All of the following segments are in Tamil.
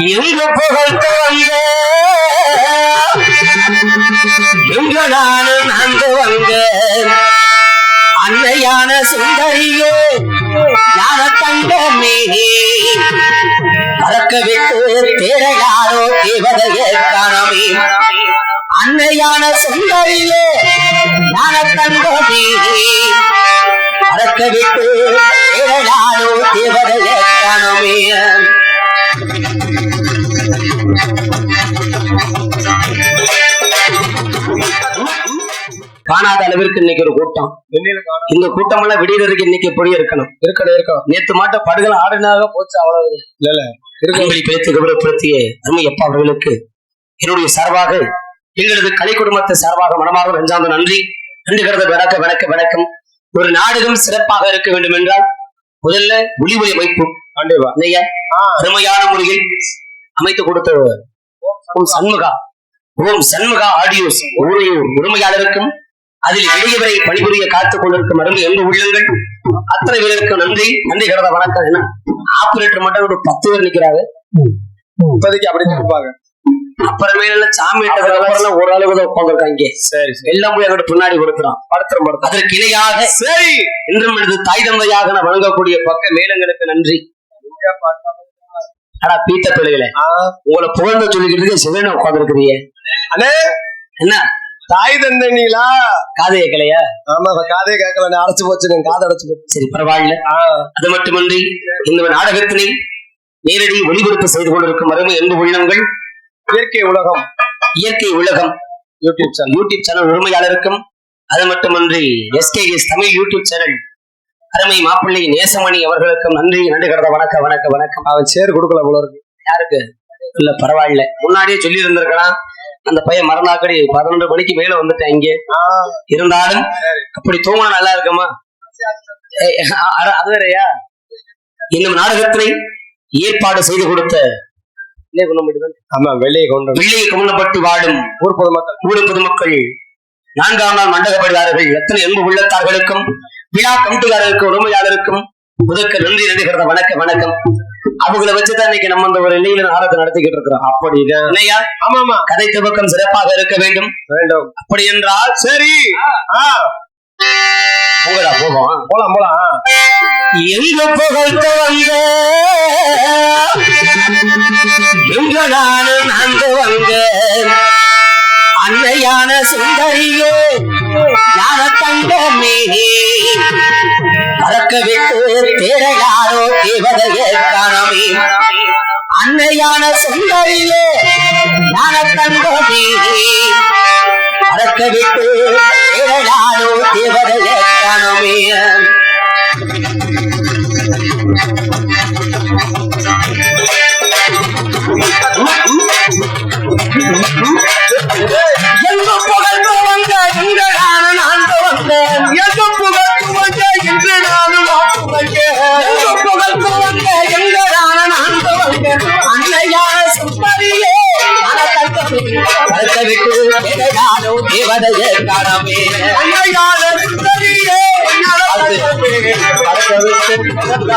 எங்கு புகழ் வந்த எங்கு நானும் நாங்க வந்த? அன்னையான சுந்தரியே ஞான தங்க தங்கமே. பறக்க விட்டு தேரையாரோ தேவதையே காணமே அன்னையான சுந்தரியே ஞான தங்க தங்கமே. பறக்க விட்டு தேரையாரோ தேவதையே காணமே காணாத அளவிற்கு இன்னைக்கு ஒரு கூட்டம். இந்த கூட்டம் எல்லாம் விடியறதுக்கு இன்னைக்கு எப்படி இருக்கணும்? இருக்கணும் இருக்கணும் நேத்து மாட்ட படுகளை ஆடினாக போச்சு அவ்வளவு. இல்ல இல்ல. இருக்கணும் அன்பளி பேத்து கௌரவப்படுத்திய அருமை அப்பா அவர்களுக்கு. என்னுடைய சார்பாக எங்களது கலை குடும்பத்தை சார்பாக மனமாக நெஞ்சார்ந்த நன்றி. நன்றி கடந்த வணக்க வணக்க வணக்கம். ஒரு நாடகம் சிறப்பாக இருக்க வேண்டும் என்றால் முதல்ல ஒளிவொலி அமைப்பு. கண்டிப்பா. இல்லையா? அருமையான முறையில் அமைத்து கொடுத்த ஓம் சண்முகா. ஓம் சண்முகா ஆடியோஸ். ஊரையூர் உரிமையாளருக்கும் அதில் எளியவரை பணிபுரிய காத்துக் கொண்டிருக்கும் அருமை எங்க உள்ளங்கள் அத்தனை பேருக்கும் நன்றி. நன்றி கடந்த வணக்கம் என்ன? ஆபரேட்டர் மட்டும் ஒரு பத்து பேர் நிக்கிறாங்க இப்போதைக்கு அப்படி இருப்பாங்க அப்புறமேல சாமி அப்புறம் ஒரு அளவு தான் உட்காந்துருக்காங்க சரி எல்லாம் போய் அங்கிட்டு பின்னாடி கொடுத்துறான் படுத்துறோம் படுத்துறோம். அதற்கு இணையாக சரி. இன்றும் எனது தாய் தந்தையாக நான் வழங்கக்கூடிய பக்க மேலங்களுக்கு நன்றி. ஆனா பீத்த பிள்ளைகளே. உங்களை புகழ்ந்து சொல்லிக்கிறதுக்கு சிவன உட்காந்துருக்கிறீங்க என்ன? தாய் தந்தனீங்களா? காது கேட்கலையா? ஆமா இப்ப காதே கேட்கல. அடைச்சு போச்சு நான் காது அடைச்சு போச்சு. சரி பரவாயில்ல. அது மட்டுமின்றி இந்த நாடகத்தினை நேரடி ஒளிபரப்பு செய்து கொண்டிருக்கும் அருமை அன்பு உள்ளங்கள் இயற்கை உலகம். இயற்கை உலகம். யூடியூப் சேனல் யூடியூப் சேனல் உரிமையாளருக்கும் அது மட்டுமன்றி எஸ்கேஎஸ் தமிழ் யூடியூப் சேனல் அருமை மாப்பிள்ளை நேசமணி அவர்களுக்கும் நன்றி நன்றி கடந்த வணக்கம் வணக்கம் வணக்கம். அவன் சேர் கொடுக்கல போல இருக்கு. யாருக்கு? இல்ல பரவாயில்ல. முன்னாடியே சொல்லி இருந்திருக்கலாம் அந்த பையன் மறந்தாக்கடி பதினொன்று மணிக்கு மேல வந்துட்டேன் இங்கே. இருந்தாலும் அப்படி தூங்கினா நல்லா இருக்குமா? அது வேறயா? இன்னும் நாடகத்தினை ஏற்பாடு செய்து கொடுத்த ஆமா வெளியே கொண்டு. வெள்ளியை குமணப்பட்டு வாழும் ஊர் பொதுமக்கள். ஊர் பொதுமக்கள் நான்காம் நாள் மண்டகப்படுகிறார்கள் எத்தனை அன்பு உள்ளத்தார்களுக்கும் விழா கமிட்டியாளருக்கும் உரிமையாளருக்கும் முதற்க நன்றி நடிகிறத வணக்கம் வணக்கம். அவங்கள வச்சுதான் இன்னைக்கு நம்ம அந்த ஒரு நிலையில நாடகத்தை நடத்திக்கிட்டு இருக்கிறோம். அப்படி. இல்லையா? ஆமா ஆமா கதை துவக்கம் சிறப்பாக இருக்க வேண்டும். வேண்டும். அப்படி என்றால் சரி. உங்களா போவோம். போலாம் போலாம். எங்க புகழ்த்த வந்த எங்க நானும் நாங்க வந்த அன்னையான சுந்தரியே ஞான தங்கமே பறக்க விட்டு தேரையாரோ தேவதையே காணமே அன்னையான சுந்தரியே ஞான தங்கமே பறக்க விட்டு தேரையாரோ தேவதையே காணமே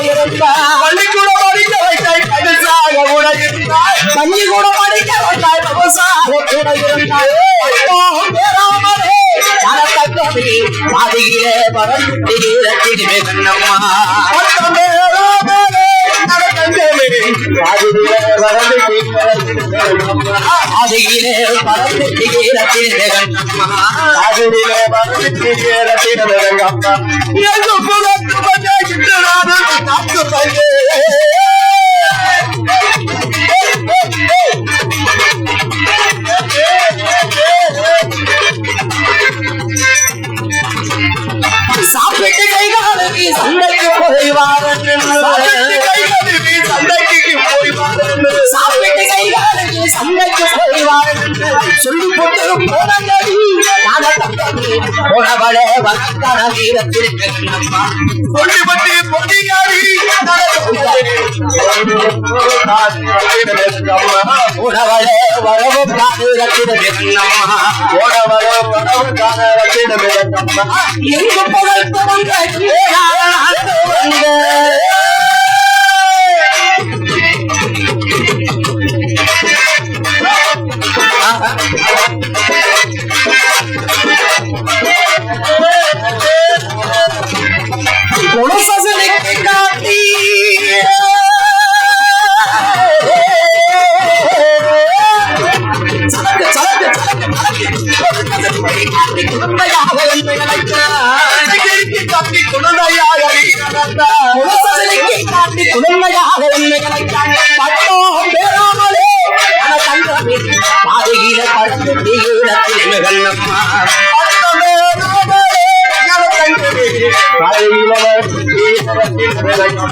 பள்ளி கூட இருந்தால் பள்ளிக்கூட படிக்க வைத்தால் விவசாய கூட இருந்தால் வைத்தாய் படிக்க வந்தால் பாதியிலே பறந்து கண்ணம்மா தனத்தக்கவே பாதியிலே பறந்து பாதியிலே பறந்து ரத்தினமே கண்ணம்மா பாதியிலே பறந்து ரத்தினமே கண்ணம்மா எங்க புகழ்ந்து வந்தாகிட்டு நானும் நாட்டு சாப்பிட்டு கை காலுக்கு சண்டைக்கு போய் வாரன் சண்டைக்கு போய் வாரன் சாப்பிட்டு கை சொல்லி போட்டு போனாங்கடி போனவளே வந்தான வீரத்திற்கு கண்ணம்மா சொல்லிப்பட்டு பொட்டியாடி போனவளே வரவு காதுரத்திற்கு எங்கு புகழ்த்தவங்க கேளாதவங்க Começa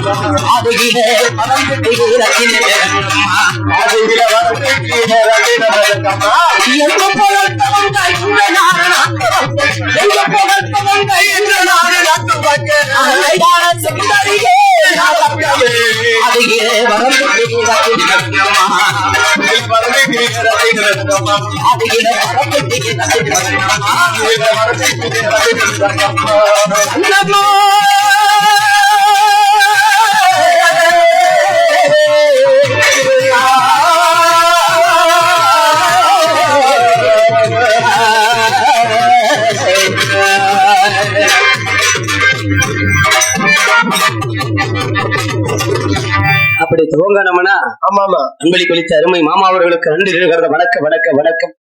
பாதையில பறந்து எங்க புகழ்த்தவங்க இந்த நாடு நாட்டு சுந்தரியே அதையே வரந்து தீரத்தில் மிகல்லம்மா அப்படி துவங்கணும்னா ஆமாமா அன்பளி கழித்த அருமை மாமா அவர்களுக்கு நன்றி இருக்கிறத வணக்கம் வணக்கம் வணக்கம்.